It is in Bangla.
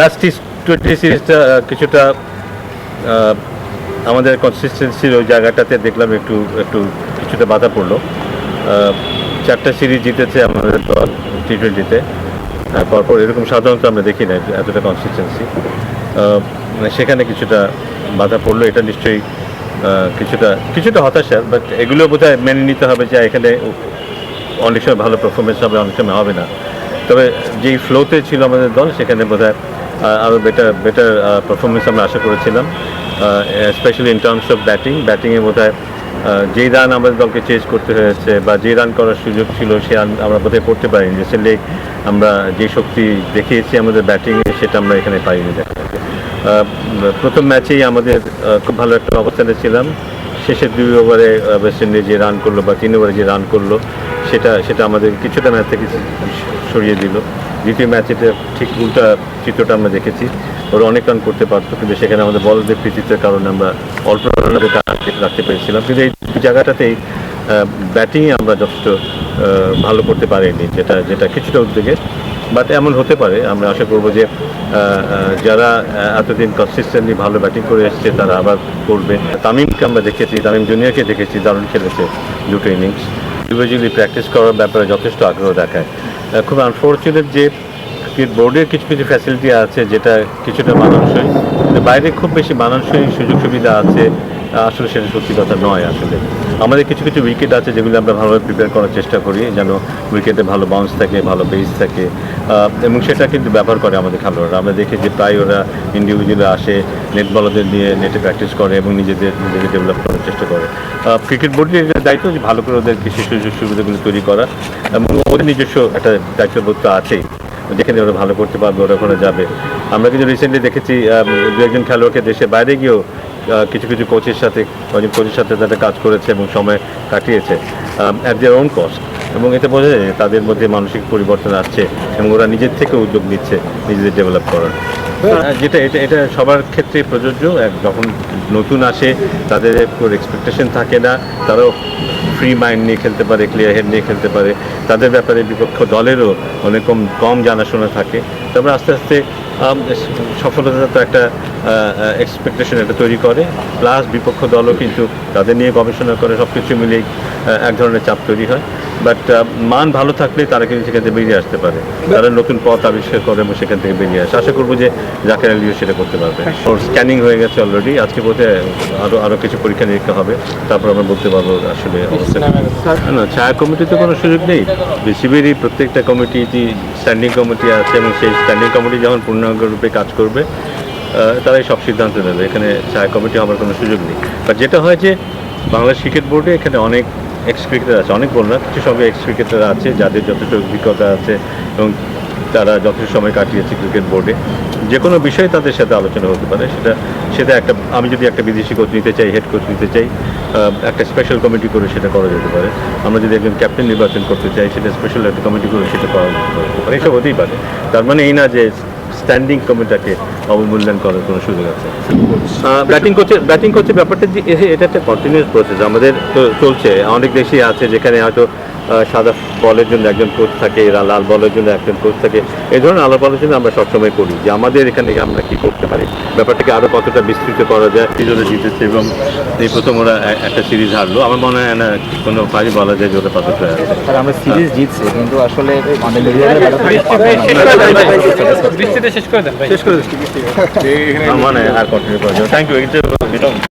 লাস্ট টোয়েন্টি সিরিজটা কিছুটা আমাদের কনসিস্টেন্সির ওই জায়গাটাতে দেখলাম একটু একটু কিছুটা বাধা পড়ল। চারটা সিরিজ জিতেছে আমাদের দল টি টোয়েন্টিতে পরপর এরকম সাধারণত আমরা দেখি না, এতটা কনসিস্টেন্সি সেখানে কিছুটা বাধা পড়ল, এটা নিশ্চয়ই কিছুটা কিছুটা হতাশার বাট এগুলো বোধহয় মেনে নিতে হবে যে এখানে অনেক সময় ভালো পারফরমেন্স হবে, অনেক সময় হবে না। তবে যেই ফ্লোতে ছিল আমাদের দল, সেখানে বোধ হয় আরও বেটার বেটার পারফরমেন্স আমরা আশা করেছিলাম। Specially in terms of batting ব্যাটিংয়ে বোধ হয় যেই রান আমাদের দলকে চেঞ্জ করতে হয়েছে বা যে রান করার সুযোগ ছিল, সে রান আমরা বোধহয় করতে পারিনি। রিসেন্টলি আমরা যে শক্তি দেখিয়েছি আমাদের ব্যাটিংয়ে সেটা আমরা এখানে পাইনি। প্রথম ম্যাচেই আমাদের খুব ভালো একটা অবস্থানে ছিলাম। শেষের দুই ওভারে ওয়েস্ট ইন্ডিজ যে রান করল বা তিন ওভারে যে রান করল, সেটা সেটা আমাদের কিছুটা ম্যাচ থেকে সরিয়ে দিল। দ্বিতীয় ম্যাচেতে ঠিক উল্টা চিত্রটা আমরা দেখেছি। ওরা অনেক রান করতে পারতো, কিন্তু সেখানে আমাদের বলদের কৃতিত্বের কারণে আমরা অল্প রাখতে পেরেছিলাম। কিন্তু এই জায়গাটাতেই ব্যাটিংয়ে আমরা যথেষ্ট ভালো করতে পারিনি, যেটা যেটা কিছুটা উদ্যোগে বাট এমন হতে পারে, আমরা আশা করব যে যারা এতদিন কনসিস্টেন্টলি ভালো ব্যাটিং করে এসছে, তারা আবার করবে। তামিমকে আমরা দেখেছি, তামিম জুনিয়রকে দেখেছি, দারুণ খেলেছে দুটো ইনিংস ইন্ডিভিজুয়ালি প্র্যাকটিস করার ব্যাপারে যথেষ্ট আগ্রহ দেখায়। খুব আনফর্চুনেট যে, ক্রিকেট বোর্ডের কিছু কিছু ফ্যাসিলিটি আছে যেটা কিছুটা মানানসই। বাইরে খুব বেশি মানানসই সুযোগ সুবিধা আছে। আসলে সেটা সত্যি কথা নয় আসলে। আমাদের কিছু কিছু উইকেট আছে যেগুলো আমরা ভালোভাবে প্রিপেয়ার করার চেষ্টা করি, যেন উইকেটে ভালো বাউন্স থাকে, ভালো বেস থাকে এবং সেটা কিন্তু ব্যবহার করে আমাদের খেলোয়াড়রা। আমরা দেখি যে প্রায় ওরা ইন্ডিভিজুয়ালি আসে নেট বলারদের নিয়ে নেটে প্র্যাকটিস করে এবং নিজেদের নিজেকে ডেভেলপ করার চেষ্টা করে। ক্রিকেট বোর্ডের দায়িত্ব যে ভালো করে ওদের কৃষি সুযোগ সুবিধাগুলো তৈরি করা, এবং ওদের নিজস্ব একটা দায়িত্ববোধ তো আছেই। যেখানে ওরা ভালো করতে পারবে, ওরা ওখানে যাবে। আমরা কিন্তু রিসেন্টলি দেখেছি দু একজন খেলোয়াড়কে দেশে বাইরে গিয়েও কিছু কিছু কোচের সাথে কয়েকজন কোচের সাথে তাদের কাজ করেছে এবং সময় কাটিয়েছে অ্যাট দেয়ার ওন কস্ট এবং এতে বোঝা যায় তাদের মধ্যে মানসিক পরিবর্তন আসছে এবং ওরা নিজের থেকে উদ্যোগ নিচ্ছে নিজেদের ডেভেলপ করার। যেটা, এটা এটা সবার ক্ষেত্রে প্রযোজ্য যখন নতুন আসে, তাদের এক্সপেকটেশন থাকে না, তারাও ফ্রি মাইন্ড নিয়ে খেলতে পারে ক্লিয়ার হেড নিয়ে খেলতে পারে, তাদের ব্যাপারে বিপক্ষ দলেরও অনেক কম কম জানাশোনা থাকে। তারপরে আস্তে আস্তে সফলতা তো একটা এক্সপেকটেশন একটা তৈরি করে। প্লাস বিপক্ষ দলও কিন্তু তাদের নিয়ে গবেষণা করে সব কিছু মিলিয়ে এক ধরনের চাপ তৈরি হয়। বাট মান ভালো থাকলে তারা কিন্তু সেখান থেকে বেরিয়ে আসতে পারে। তারা নতুন পথ আবিষ্কার করে এবং সেখান থেকে বেরিয়ে আসে। আশা করব যে জাকের আলিও সেটা করতে পারবে। ওর স্ক্যানিং হয়ে গেছে অলরেডি আজকে বোধে আরও আরও কিছু পরীক্ষা নিরীক্ষা হবে। তারপর আমরা বলতে পারব আসলে। না ছায়া কমিটিতে কোনো সুযোগ নেই? বিসিবির প্রত্যেকটা কমিটি স্ট্যান্ডিং কমিটি আছে এবং সেই স্ট্যান্ডিং কমিটি যখন পূর্ণাঙ্গ রূপে কাজ করবে তারাই সব সিদ্ধান্ত নেবে। এখানে ছায়া কমিটি হওয়ার কোনো সুযোগ নেই। বা যেটা হয় যে, বাংলাদেশ ক্রিকেট বোর্ডে এখানে অনেক এক্স ক্রিকেটার আছে, অনেক বল না কিছু সঙ্গে এক্স ক্রিকেটার আছে যাদের যথেষ্ট অভিজ্ঞতা আছে এবং তারা যথেষ্ট সময় কাটিয়েছে ক্রিকেট বোর্ডে যে কোনো বিষয়ে তাদের সাথে আলোচনা হতে পারে। সেটা সেটা একটা, আমি যদি একটা বিদেশি কোচ নিতে চাই হেড কোচ নিতে চাই একটা স্পেশাল কমিটি করে সেটা করা যেতে পারে। আমরা যদি একজন ক্যাপ্টেন নির্বাচন করতে চাই, সেটা স্পেশাল একটা কমিটি করে সেটা করা যেতে পারে। এসব হতেই পারে। তার মানে এই না যে স্ট্যান্ডিং কমিটিটাকে অবমূল্যায়ন করার কোনো সুযোগ আছে। ব্যাটিং কোচের ব্যাটিং কোচের ব্যাপারটা যে এটা একটা কন্টিনিউয়াস প্রসেস আমাদের তো চলছে। অনেক দেশই আছে যেখানে হয়তো সাদা বলের জন্য একজন কোচ থাকে লাল বলের জন্য একজন কোচ থাকে। এই ধরনের আলাপ আলোচনা আমরা সবসময় করি যে আমাদের এখানে আমরা কি করতে পারি? ব্যাপারটাকে আরও কতটা বিস্তৃত করা যায়? সিরিজে জিতেছে এবং এই প্রথম ওরা একটা সিরিজ হারলো। আমার মনে হয় না কোনো কাজই বলা যায় যে ওরা হয়ে আমরা সিরিজ জিতছি কিন্তু আসলে মানে শেষ করে দেন মানে আর কন্টিনিউ করা যাবে থ্যাংক ইউ